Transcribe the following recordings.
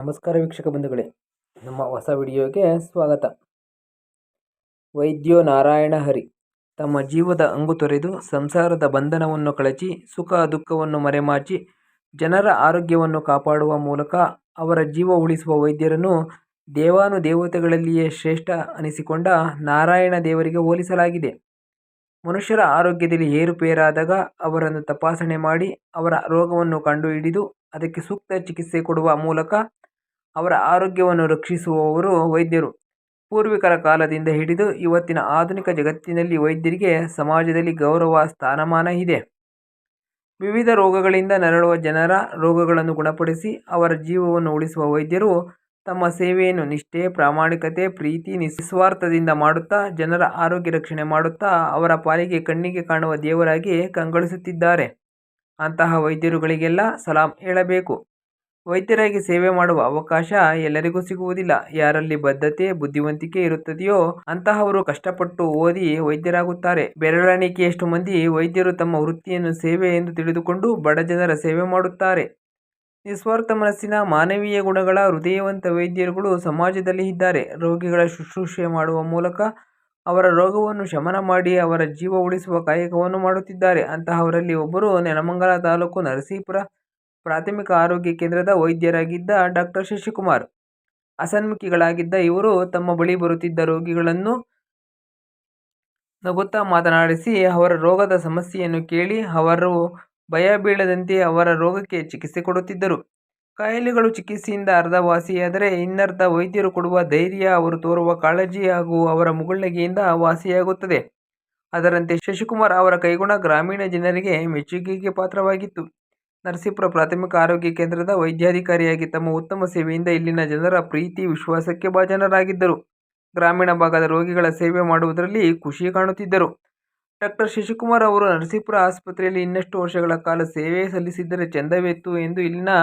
ನಮಸ್ಕಾರ ವೀಕ್ಷಕ ಬಂಧುಗಳೇ, ನಮ್ಮ ಹೊಸ ವಿಡಿಯೋಗೆ ಸ್ವಾಗತ. ವೈದ್ಯೋ ನಾರಾಯಣ ಹರಿ, ತಮ್ಮ ಜೀವದ ಅಂಗು ತೊರೆದು ಸಂಸಾರದ ಬಂಧನವನ್ನು ಕಳಚಿ, ಸುಖ ದುಃಖವನ್ನು ಮರೆಮಾಚಿ, ಜನರ ಆರೋಗ್ಯವನ್ನು ಕಾಪಾಡುವ ಮೂಲಕ ಅವರ ಜೀವ ಉಳಿಸುವ ವೈದ್ಯರನ್ನು ದೇವಾನುದೇವತೆಗಳಲ್ಲಿಯೇ ಶ್ರೇಷ್ಠ ಅನಿಸಿಕೊಂಡ ನಾರಾಯಣ ದೇವರಿಗೆ ಹೋಲಿಸಲಾಗಿದೆ. ಮನುಷ್ಯರ ಆರೋಗ್ಯದಲ್ಲಿ ಏರುಪೇರಾದಾಗ ಅವರನ್ನು ತಪಾಸಣೆ ಮಾಡಿ ಅವರ ರೋಗವನ್ನು ಕಂಡುಹಿಡಿದು ಅದಕ್ಕೆ ಸೂಕ್ತ ಚಿಕಿತ್ಸೆ ಕೊಡುವ ಮೂಲಕ ಅವರ ಆರೋಗ್ಯವನ್ನು ರಕ್ಷಿಸುವವರು ವೈದ್ಯರು. ಪೂರ್ವಿಕರ ಕಾಲದಿಂದ ಹಿಡಿದು ಇವತ್ತಿನ ಆಧುನಿಕ ಜಗತ್ತಿನಲ್ಲಿ ವೈದ್ಯರಿಗೆ ಸಮಾಜದಲ್ಲಿ ಗೌರವ, ಸ್ಥಾನಮಾನ ಇದೆ. ವಿವಿಧ ರೋಗಗಳಿಂದ ನರಳುವ ಜನರ ರೋಗಗಳನ್ನು ಗುಣಪಡಿಸಿ ಅವರ ಜೀವವನ್ನು ಉಳಿಸುವ ವೈದ್ಯರು ತಮ್ಮ ಸೇವೆಯನ್ನು ನಿಷ್ಠೆ, ಪ್ರಾಮಾಣಿಕತೆ, ಪ್ರೀತಿ, ನಿಸ್ವಾರ್ಥದಿಂದ ಮಾಡುತ್ತಾ, ಜನರ ಆರೋಗ್ಯ ರಕ್ಷಣೆ ಮಾಡುತ್ತಾ, ಅವರ ಪಾಲಿಗೆ ಕಣ್ಣಿಗೆ ಕಾಣುವ ದೇವರಾಗಿ ಕಂಗೊಳಿಸುತ್ತಿದ್ದಾರೆ. ಅಂತಹ ವೈದ್ಯರುಗಳಿಗೆಲ್ಲ ಸಲಾಂ ಹೇಳಬೇಕು. ವೈದ್ಯರಾಗಿ ಸೇವೆ ಮಾಡುವ ಅವಕಾಶ ಎಲ್ಲರಿಗೂ ಸಿಗುವುದಿಲ್ಲ. ಯಾರಲ್ಲಿ ಬದ್ಧತೆ, ಬುದ್ಧಿವಂತಿಕೆ ಇರುತ್ತದೆಯೋ ಅಂತಹವರು ಕಷ್ಟಪಟ್ಟು ಓದಿ ವೈದ್ಯರಾಗುತ್ತಾರೆ. ಬೆರಳೆಣಿಕೆಯಷ್ಟು ಮಂದಿ ವೈದ್ಯರು ತಮ್ಮ ವೃತ್ತಿಯನ್ನು ಸೇವೆ ಎಂದು ತಿಳಿದುಕೊಂಡು ಬಡ ಜನರ ಸೇವೆ ಮಾಡುತ್ತಾರೆ. ನಿಸ್ವಾರ್ಥ ಮನಸ್ಸಿನ ಮಾನವೀಯ ಗುಣಗಳ ಹೃದಯವಂತ ವೈದ್ಯರುಗಳು ಸಮಾಜದಲ್ಲಿ ಇದ್ದಾರೆ. ರೋಗಿಗಳ ಶುಶ್ರೂಷೆ ಮಾಡುವ ಮೂಲಕ ಅವರ ರೋಗವನ್ನು ಶಮನ ಮಾಡಿ ಅವರ ಜೀವ ಉಳಿಸುವ ಕಾಯಕವನ್ನು ಮಾಡುತ್ತಿದ್ದಾರೆ. ಅಂತಹವರಲ್ಲಿ ಒಬ್ಬರು ನೆಲಮಂಗಲ ತಾಲೂಕು ನರಸೀಪುರ ಪ್ರಾಥಮಿಕ ಆರೋಗ್ಯ ಕೇಂದ್ರದ ವೈದ್ಯರಾಗಿದ್ದ ಡಾಕ್ಟರ್ ಶಶಿಕುಮಾರ್. ಅಸನ್ಮುಖಿಗಳಾಗಿದ್ದ ಇವರು ತಮ್ಮ ಬಳಿ ಬರುತ್ತಿದ್ದ ರೋಗಿಗಳನ್ನು ನಗುತ್ತಾ ಮಾತನಾಡಿಸಿ, ಅವರ ರೋಗದ ಸಮಸ್ಯೆಯನ್ನು ಕೇಳಿ, ಅವರು ಭಯ ಬೀಳದಂತೆ ಅವರ ರೋಗಕ್ಕೆ ಚಿಕಿತ್ಸೆ ಕೊಡುತ್ತಿದ್ದರು. ಕಾಯಿಲೆಗಳು ಚಿಕಿತ್ಸೆಯಿಂದ ಅರ್ಧ ವಾಸಿಯಾದರೆ ಇನ್ನರ್ಧ ವೈದ್ಯರು ಕೊಡುವ ಧೈರ್ಯ ಅವರು ತೋರುವ ಕಾಳಜಿ ಹಾಗೂ ಅವರ ಮುಗುಳ್ನಗೆಯಿಂದ ವಾಸಿಯಾಗುತ್ತದೆ. ಅದರಂತೆ ಶಶಿಕುಮಾರ್ ಅವರ ಕೈಗುಣ ಗ್ರಾಮೀಣ ಜನರಿಗೆ ಮೆಚ್ಚುಗೆಗೆ ಪಾತ್ರವಾಗಿತ್ತು. ನರಸೀಪುರ ಪ್ರಾಥಮಿಕ ಆರೋಗ್ಯ ಕೇಂದ್ರದ ವೈದ್ಯಾಧಿಕಾರಿಯಾಗಿ ತಮ್ಮ ಉತ್ತಮ ಸೇವೆಯಿಂದ ಇಲ್ಲಿನ ಜನರ ಪ್ರೀತಿ, ವಿಶ್ವಾಸಕ್ಕೆ ಭಾಜನರಾಗಿದ್ದರು. ಗ್ರಾಮೀಣ ಭಾಗದ ರೋಗಿಗಳ ಸೇವೆ ಮಾಡುವುದರಲ್ಲಿ ಖುಷಿ ಕಾಣುತ್ತಿದ್ದರು. ಡಾಕ್ಟರ್ ಶಶಿಕುಮಾರ್ ಅವರು ನರಸೀಪುರ ಆಸ್ಪತ್ರೆಯಲ್ಲಿ ಇನ್ನಷ್ಟು ವರ್ಷಗಳ ಕಾಲ ಸೇವೆ ಸಲ್ಲಿಸಿದ್ದರೆ ಚೆಂದವಿತ್ತು ಎಂದು ಇಲ್ಲಿನ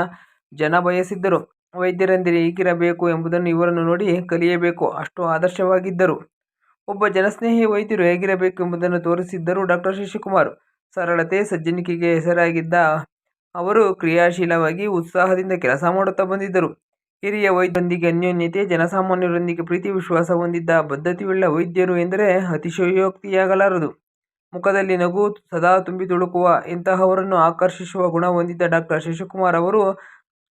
ಜನ ಬಯಸಿದ್ದರು. ವೈದ್ಯರೆಂದರೆ ಹೀಗಿರಬೇಕು ಎಂಬುದನ್ನು ಇವರನ್ನು ನೋಡಿ ಕಲಿಯಬೇಕು, ಅಷ್ಟು ಆದರ್ಶವಾಗಿದ್ದರು. ಒಬ್ಬ ಜನಸ್ನೇಹಿ ವೈದ್ಯರು ಹೇಗಿರಬೇಕು ಎಂಬುದನ್ನು ತೋರಿಸಿದ್ದರು ಡಾಕ್ಟರ್ ಶಶಿಕುಮಾರ್. ಸರಳತೆ, ಸಜ್ಜನಿಕೆಗೆ ಹೆಸರಾಗಿದ್ದ ಅವರು ಕ್ರಿಯಾಶೀಲವಾಗಿ ಉತ್ಸಾಹದಿಂದ ಕೆಲಸ ಮಾಡುತ್ತಾ ಬಂದಿದ್ದರು. ಹಿರಿಯ ವೈದ್ಯರೊಂದಿಗೆ ಅನ್ಯೋನ್ಯತೆ, ಜನಸಾಮಾನ್ಯರೊಂದಿಗೆ ಪ್ರೀತಿ, ವಿಶ್ವಾಸ ಹೊಂದಿದ್ದ ಬದ್ಧತೆಯುಳ್ಳ ವೈದ್ಯರು ಎಂದರೆ ಅತಿಶಯೋಕ್ತಿಯಾಗಲಾರದು. ಮುಖದಲ್ಲಿ ನಗು ಸದಾ ತುಂಬಿ ತುಳುಕುವ ಇಂತಹವರನ್ನು ಆಕರ್ಷಿಸುವ ಗುಣ ಹೊಂದಿದ್ದ ಡಾಕ್ಟರ್ ಶಶಿಕುಮಾರ್ ಅವರು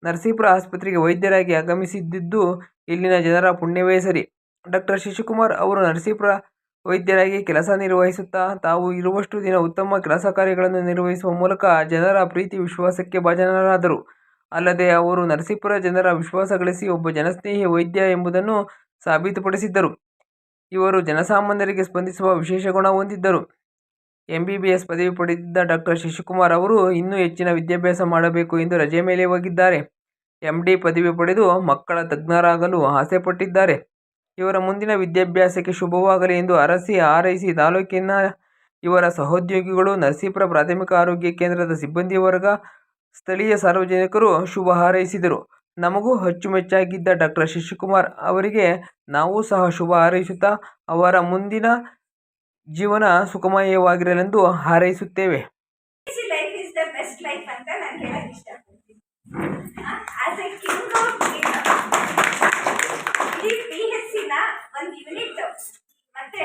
ನರಸೀಪುರ ಆಸ್ಪತ್ರೆಗೆ ವೈದ್ಯರಾಗಿ ಆಗಮಿಸಿದ್ದು ಇಲ್ಲಿನ ಜನರ ಪುಣ್ಯವೇ ಸರಿ. ಡಾಕ್ಟರ್ ಶಶಿಕುಮಾರ್ ಅವರು ನರಸೀಪುರ ವೈದ್ಯರಾಗಿ ಕೆಲಸ ನಿರ್ವಹಿಸುತ್ತಾ ತಾವು ಇರುವಷ್ಟು ದಿನ ಉತ್ತಮ ಕೆಲಸ ಕಾರ್ಯಗಳನ್ನು ನಿರ್ವಹಿಸುವ ಮೂಲಕ ಜನರ ಪ್ರೀತಿ ವಿಶ್ವಾಸಕ್ಕೆ ಭಾಜನರಾದರು. ಅಲ್ಲದೆ ಅವರು ನರಸೀಪುರ ಜನರ ವಿಶ್ವಾಸ ಗಳಿಸಿ ಒಬ್ಬ ಜನಸ್ನೇಹಿ ವೈದ್ಯ ಎಂಬುದನ್ನು ಸಾಬೀತುಪಡಿಸಿದ್ದರು. ಇವರು ಜನಸಾಮಾನ್ಯರಿಗೆ ಸ್ಪಂದಿಸುವ ವಿಶೇಷ ಗುಣ ಹೊಂದಿದ್ದರು. ಎಂ ಬಿ ಬಿ ಎಸ್ ಪದವಿ ಪಡೆದಿದ್ದ ಡಾಕ್ಟರ್ ಶಶಿಕುಮಾರ್ ಅವರು ಇನ್ನೂ ಹೆಚ್ಚಿನ ವಿದ್ಯಾಭ್ಯಾಸ ಮಾಡಬೇಕು ಎಂದು ರಜೆ ಮೇಲೆ ಹೋಗಿದ್ದಾರೆ. ಎಂ ಡಿ ಪದವಿ ಪಡೆದು ಮಕ್ಕಳ ತಜ್ಞರಾಗಲು ಆಸೆಪಟ್ಟಿದ್ದಾರೆ. ಇವರ ಮುಂದಿನ ವಿದ್ಯಾಭ್ಯಾಸಕ್ಕೆ ಶುಭವಾಗಲಿ ಎಂದು ಅರಸಿ ಹಾರೈಸಿ ತಾಲೂಕಿನ ಇವರ ಸಹೋದ್ಯೋಗಿಗಳು ನರಸೀಪುರ ಪ್ರಾಥಮಿಕ ಆರೋಗ್ಯ ಕೇಂದ್ರದ ಸಿಬ್ಬಂದಿ ವರ್ಗ, ಸ್ಥಳೀಯ ಸಾರ್ವಜನಿಕರು ಶುಭ ಹಾರೈಸಿದರು. ನಮಗೂ ಅಚ್ಚುಮೆಚ್ಚಾಗಿದ್ದ ಡಾಕ್ಟರ್ ಶಶಿಕುಮಾರ್ ಅವರಿಗೆ ನಾವು ಸಹ ಶುಭ ಹಾರೈಸುತ್ತಾ ಅವರ ಮುಂದಿನ ಜೀವನ ಸುಖಮಯವಾಗಿರಲೆಂದು ಹಾರೈಸುತ್ತೇವೆ. ಅಂತ ಸಿನ ಒಂದು ಯೂನಿಟ್ ಮತ್ತೆ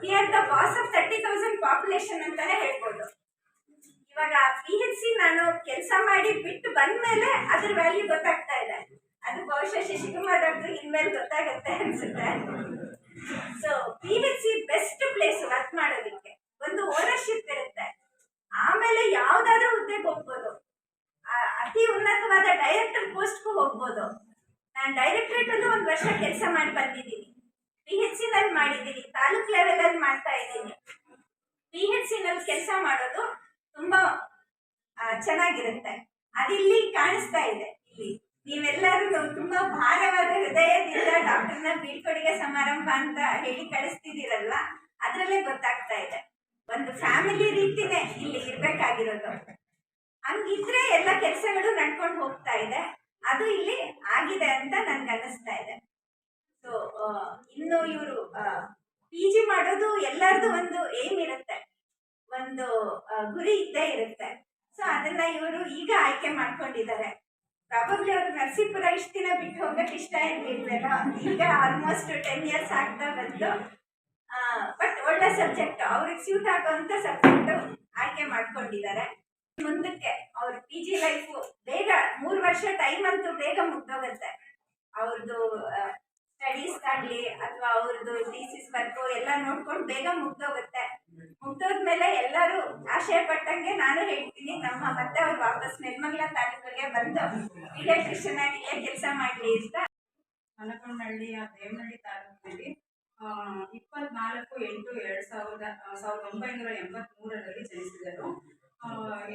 we are the boss of thirty thousand population ಅಂತಾನೆ ಹೇಳ್ಬೋದು. ಇವಾಗ ಪಿ ಎಚ್ ಸಿ ನಾನು ಕೆಲಸ ಮಾಡಿ ಬಿಟ್ಟು ಬಂದ್ಮೇಲೆ ಅದ್ರ ವ್ಯಾಲ್ಯೂ ಗೊತ್ತಾಗ್ತಾ ಇದೆ. ಅದು ಬಹುಶಃ ಶಶಿಕುಮಾರ್ ಡಾಕ್ಟರ್ ಇನ್ಮೇಲೆ ಗೊತ್ತಾಗುತ್ತೆ ಅನ್ಸುತ್ತೆ. So P H C best place work ಮಾಡೋದಕ್ಕೆ ಒಂದು ಓನರ್ಶಿಪ್ ಇರುತ್ತೆ ಆಮೇಲೆ ಯಾವ್ದಾದ್ರೂ ಹುದ್ದೆಗೆ ಹೋಗ್ಬೋದು ಆ- ಅತಿ ಉನ್ನತವಾದ ಡೈರೆಕ್ಟರ್ ಪೋಸ್ಟ್ಗೂ ಹೋಗ್ಬೋದು ನಾನು ಡೈರೆಕ್ಟ್ರೇಟ್ ಅಲ್ಲೂ ಒಂದು ವರ್ಷ ಕೆಲಸ ಮಾಡಿ ಬಂದಿದ್ದೀನಿ ಪಿ ಎಚ್ ಸಿ ನಲ್ಲಿ ಮಾಡಿದ್ದೀನಿ ತಾಲೂಕ್ ಲೆವೆಲ್ ಅಲ್ಲಿ ಮಾಡ್ತಾ ಇದ್ದೀನಿ ಪಿ ಎಚ್ ಸಿ ನಲ್ಲಿ ಕೆಲಸ ಮಾಡೋದು ತುಂಬಾ ಚೆನ್ನಾಗಿರುತ್ತೆ. ಅದಿಲ್ಲಿ ಕಾಣಿಸ್ತಾ ಇದೆ. ಇಲ್ಲಿ ನೀವೆಲ್ಲರೂ ತುಂಬಾ ಭಾರವಾದ ಹೃದಯದಿಂದ ಡಾಕ್ಟರ್ನ ಬೀಳ್ಕೊಡುಗೆ ಸಮಾರಂಭ ಅಂತ ಹೇಳಿ ಕಳಿಸ್ತಿದ್ದೀರಲ್ವಾ ಅದ್ರಲ್ಲೇ ಗೊತ್ತಾಗ್ತಾ ಇದೆ. ಒಂದು ಫ್ಯಾಮಿಲಿ ರೀತಿನೇ ಇಲ್ಲಿ ಇರ್ಬೇಕಾಗಿರೋದು. ಹಂಗಿದ್ರೆ ಎಲ್ಲ ಕೆಲಸಗಳು ನಡ್ಕೊಂಡು ಹೋಗ್ತಾ ಇದೆ. ಅದು ಇಲ್ಲಿ ಆಗಿದೆ ಅಂತ ನನ್ಗೆ ಅನ್ನಿಸ್ತಾ ಇದೆ. ಸೊ ಇನ್ನು ಇವರು ಪಿ ಜಿ ಮಾಡೋದು ಎಲ್ಲರದು ಒಂದು ಏಮ್ ಇರುತ್ತೆ. ಒಂದು ಗುರಿ ಇದ್ದೇ ಇರುತ್ತೆ. ಸೊ ಅದನ್ನ ಇವರು ಈಗ ಆಯ್ಕೆ ಮಾಡ್ಕೊಂಡಿದ್ದಾರೆ. ಪ್ರಾಬಬ್ಲಿ ಅವರು ನರಸೀಪುರ ಇಷ್ಟು ದಿನ ಬಿಟ್ಟು ಹೋಗಕ್ಕೆ ಇಷ್ಟ ಇರ್ಲಿಲ್ವೇನೋ ಈಗ ಆಲ್ಮೋಸ್ಟ್ ಟೆನ್ ಇಯರ್ಸ್ ಆಗ್ತಾ ಬಂತು ಬಟ್ ಒಳ್ಳೆ ಸಬ್ಜೆಕ್ಟ್ ಅವ್ರಿಗೆ ಸ್ಯೂಟ್ ಆಗುವಂತ ಸಬ್ಜೆಕ್ಟ್ ಆಯ್ಕೆ ಮಾಡ್ಕೊಂಡಿದ್ದಾರೆ. ಮುಂದಕ್ಕೆ ಅವ್ರ ಪಿ ಜಿ ಲೈಫು ಬೇಗ ಮೂರು ವರ್ಷ ಟೈಮ್ ಅಂತೂ ಬೇಗ ಮುಗ್ದೋಗುತ್ತೆ. ಅವ್ರದ್ದು ಸ್ಟಡೀಸ್ ಆಗ್ಲಿ, ಅಥವಾ ಅವ್ರದ್ದು ಥೀಸಿಸ್ ವರ್ಕು ಎಲ್ಲ ನೋಡ್ಕೊಂಡು ಬೇಗ ಮುಗ್ದೋಗುತ್ತೆ. ಮುಗ್ದೋದ್ಮೇಲೆ ಆಶಯ ಪಟ್ಟಂಗೆ ನಾನು ಹೇಳ್ತೀನಿ. ನಮ್ಮ ಮತ್ತೆ ಅವ್ರು ವಾಪಸ್ ನಿರ್ಮಂಗ್ಲ ತಾಲೂಕಿಗೆ ಬಂದು ಇಲೆಕ್ಟ್ರಿಷಿಯನ್ ಆಗಿ ಕೆಲಸ ಮಾಡಲಿ ಅಂತ. ಹನಕೊಂಡಹಳ್ಳಿಯ ದೇವನಹಳ್ಳಿ ತಾಲೂಕಿನಲ್ಲಿ ಇಪ್ಪತ್ನಾಲ್ಕು ಎಂಟು ಎರಡು ಸಾವಿರದ ಸಾವಿರದ ಒಂಬೈನೂರ ಎಂಬತ್ಮೂರರಲ್ಲಿ ಜನಿಸಿದರು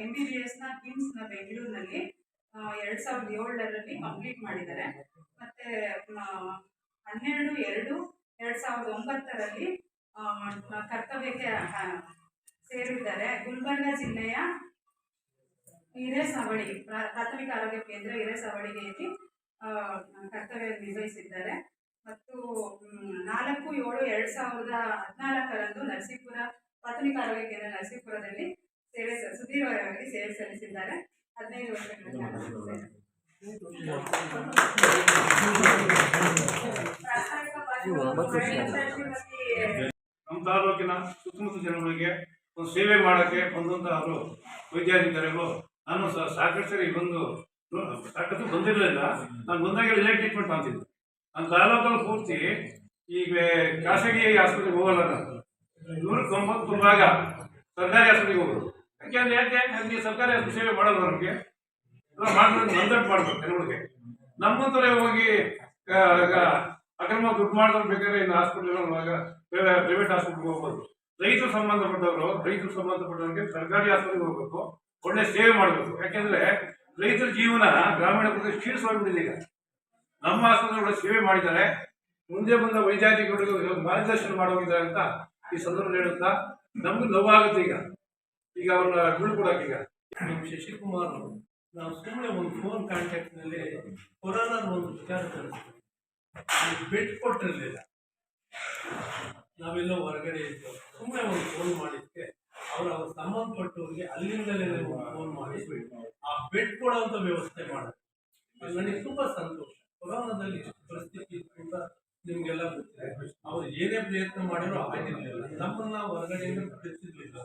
ಎಂ ಬಿ ಬಿ ಎಸ್ನ ಕಿಮ್ಸ್ನ ಬೆಂಗಳೂರಿನಲ್ಲಿ ಎರಡು ಸಾವಿರದ ಏಳರಲ್ಲಿ ಕಂಪ್ಲೀಟ್ ಮಾಡಿದ್ದಾರೆ. ಮತ್ತೆ ಹನ್ನೆರಡು ಎರಡು ಎರಡು ಸಾವಿರದ ಒಂಬತ್ತರಲ್ಲಿ ಕರ್ತವ್ಯಕ್ಕೆ ಸೇರಿದ್ದಾರೆ. ಗುಲ್ಬರ್ಗ ಜಿಲ್ಲೆಯ ಹಿರೇಸವಳಿ ಪ್ರಾಥಮಿಕ ಆರೋಗ್ಯ ಕೇಂದ್ರ ಹಿರೇಸವಳಿಗೆಯಲ್ಲಿ ಆ, ಕರ್ತವ್ಯ ನಿರ್ವಹಿಸಿದ್ದಾರೆ. ಮತ್ತು ನಾಲ್ಕು ಏಳು ಎರಡು ಸಾವಿರದ ಹದಿನಾಲ್ಕರಂದು ನರಸೀಪುರ ಪ್ರಾಥಮಿಕ ಆರೋಗ್ಯ ಕೇಂದ್ರ ನರಸೀಪುರದಲ್ಲಿ ಸೇವೆ ಸುದೀರ್ಘವಾಗಿ ಸೇವೆ ಸಲ್ಲಿಸಿದ್ದಾರೆ. ಹದಿನೈದು ವರ್ಷಗಳ ನಮ್ಮ ತಾಲೂಕಿನ ಸುತ್ತಮುತ್ತ ಜನಗಳಿಗೆ ಸೇವೆ ಮಾಡೋಕ್ಕೆ ಅವರು ವೈದ್ಯಾಧಿಕಾರಿಗಳು. ನಾನು ಸಾಕಷ್ಟು ಬಂದು ಸಾಕಷ್ಟು ಬಂದಿರಲಿಲ್ಲ ನಾನು ಬಂದಾಗ ಇಲ್ಲೇ ಟ್ರೀಟ್ಮೆಂಟ್ ಮಾಡ್ತಿದ್ದೆ. ನಾನು ತಾಲೂಕಲ್ಲಿ ಪೂರ್ತಿ ಈಗ ಖಾಸಗಿ ಆಸ್ಪತ್ರೆಗೆ ಹೋಗಲ್ಲ ನಾನು. ನೂರಕ್ಕೆ ತೊಂಬತ್ತು ಭಾಗ ಸರ್ಕಾರಿ ಆಸ್ಪತ್ರೆಗೆ ಹೋಗೋದು. ಯಾಕೆಂದ್ರೆ ಯಾಕೆ? ಅಲ್ಲಿ ಸರ್ಕಾರಿ ಆಸ್ಪತ್ರೆ ಸೇವೆ ಮಾಡೋದು ನಮಗೆ ಮಾಡಿದ್ರೆ ಮಂದಟ್ ಮಾಡ್ಬೇಕು ಜನಗಳಿಗೆ. ನಮ್ಮಂತಲೇ ಹೋಗಿ ಅಕ್ರಮ ದುಡ್ಡು ಮಾಡಿದ್ರೆ ಬೇಕಾದ್ರೆ ಇನ್ನು ಹಾಸ್ಪಿಟಲ್ ಪ್ರೈವೇಟ್ ಹಾಸ್ಪಿಟ್ಲ್ಗೆ ಹೋಗ್ಬೋದು. ರೈತರು ಸಂಬಂಧಪಟ್ಟವರು, ರೈತರು ಸಂಬಂಧಪಟ್ಟವರಿಗೆ ಸರ್ಕಾರಿ ಆಸ್ಪತ್ರೆಗೆ ಹೋಗ್ಬೇಕು, ಒಳ್ಳೆ ಸೇವೆ ಮಾಡಬೇಕು. ಯಾಕೆಂದ್ರೆ ರೈತರ ಜೀವನ ಗ್ರಾಮೀಣ ಪ್ರದೇಶ ಕ್ಷೀಣಿಸೋಗ್ಬಿಟ್ಟಿದೆ ಈಗ. ನಮ್ಮ ಆಸ್ಪತ್ರೆ ಒಳ್ಳೆ ಸೇವೆ ಮಾಡಿದ್ದಾರೆ. ಮುಂದೆ ಬಂದ ವೈದ್ಯಾಧಿಕಾರಿಗಳು ಮಾರ್ಗದರ್ಶನ ಮಾಡೋಗಿದ್ದಾರೆ ಅಂತ ಈ ಸಂದರ್ಭ ಹೇಳುತ್ತಾ, ನಮ್ಗೆ ನೋವಾಗುತ್ತೆ ಈಗ. ಈಗ ಅವ್ರನ್ನ ಬೀಳ್ಕೊಡಕ್ಕೆ ಈಗ. ನಮ್ಮ ಶಶಿಕುಮಾರ್ ನಾವು ಸುಮ್ಮನೆ ಒಂದು ಫೋನ್ ಕಾಂಟ್ಯಾಕ್ಟ್ನಲ್ಲಿ ಕೊರೋನಾದ ಒಂದು ವಿಚಾರ ತಿಳಿಸ್ತೀವಿ ಬೆಡ್ ಕೊಟ್ಟಿರಲಿಲ್ಲ ನಾವೆಲ್ಲ ಹೊರಗಡೆ ಇದ್ದು ಸುಮ್ಮನೆ ಒಂದು ಫೋನ್ ಮಾಡಿದ್ದಕ್ಕೆ ಅವ್ರು ಅವ್ರ ಸಂಬಂಧಪಟ್ಟವ್ರಿಗೆ ಅಲ್ಲಿಂದಲೇ ಫೋನ್ ಮಾಡಿ ಆ ಬೆಡ್ ಕೊಡೋಂಥ ವ್ಯವಸ್ಥೆ ಮಾಡಿದ್ರು. ನನಗೆ ತುಂಬ ಸಂತೋಷ. ಕೊರೋನಾದಲ್ಲಿ ಪರಿಸ್ಥಿತಿ ಕೂಡ ಅಂತ ನಿಮಗೆಲ್ಲ ಗೊತ್ತಿದೆ. ಅವ್ರು ಏನೇ ಪ್ರಯತ್ನ ಮಾಡಿದ್ರು ಆಗಿರಲಿಲ್ಲ. ನಮ್ಮನ್ನ ಹೊರಗಡೆಯಿಂದ ಕಳಿಸಿರ್ಲಿಲ್ಲ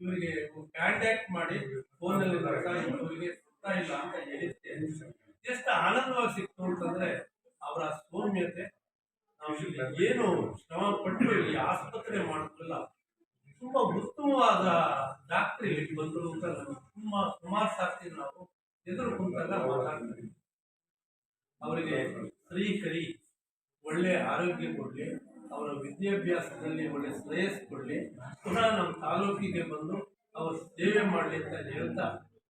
ಇವರಿಗೆ ಕಾಂಟ್ಯಾಕ್ಟ್ ಮಾಡಿ ಫೋನಲ್ಲಿ ಇವರಿಗೆ ಸುತ್ತ ಇಲ್ಲ ಅಂತ ಹೇಳಿದ್ದೆ ಎಷ್ಟು ಆನಂದವಾಗಿ ಸಿಕ್ತು ಅಂತಂದ್ರೆ ಅವರ ಸೌಮ್ಯತೆ ನಾವು ಇಲ್ಲಿ ಏನು ಶ್ರಮ ಪಟ್ಟು ಆಸ್ಪತ್ರೆ ಮಾಡಿದ್ರಲ್ಲ ತುಂಬಾ ಉತ್ತಮವಾದ ಡಾಕ್ಟರ್ ಇಲ್ಲಿ ಬಂದರು ಅಂತ ನಮ್ಗೆ ತುಂಬಾ ಸುಮಾರು ಸಾರ್ತಿ ನಾವು ಎದುರು ಕುಂತಾಗ ಮಾತಾಡ್ತೀವಿ. ಅವರಿಗೆ ಸರಿ ಕರಿ, ಒಳ್ಳೆ ಆರೋಗ್ಯ ಕೊಡಲಿ, ಅವರ ವಿದ್ಯಾಭ್ಯಾಸದಲ್ಲಿ ಒಳ್ಳೆ ಶ್ರೇಯಸ್ ಕೊಡಲಿ, ಪುನಃ ನಮ್ಮ ತಾಲೂಕಿಗೆ ಬಂದು ಅವರು ಸೇವೆ ಮಾಡಲಿ ಅಂತ ಹೇಳ್ತಾ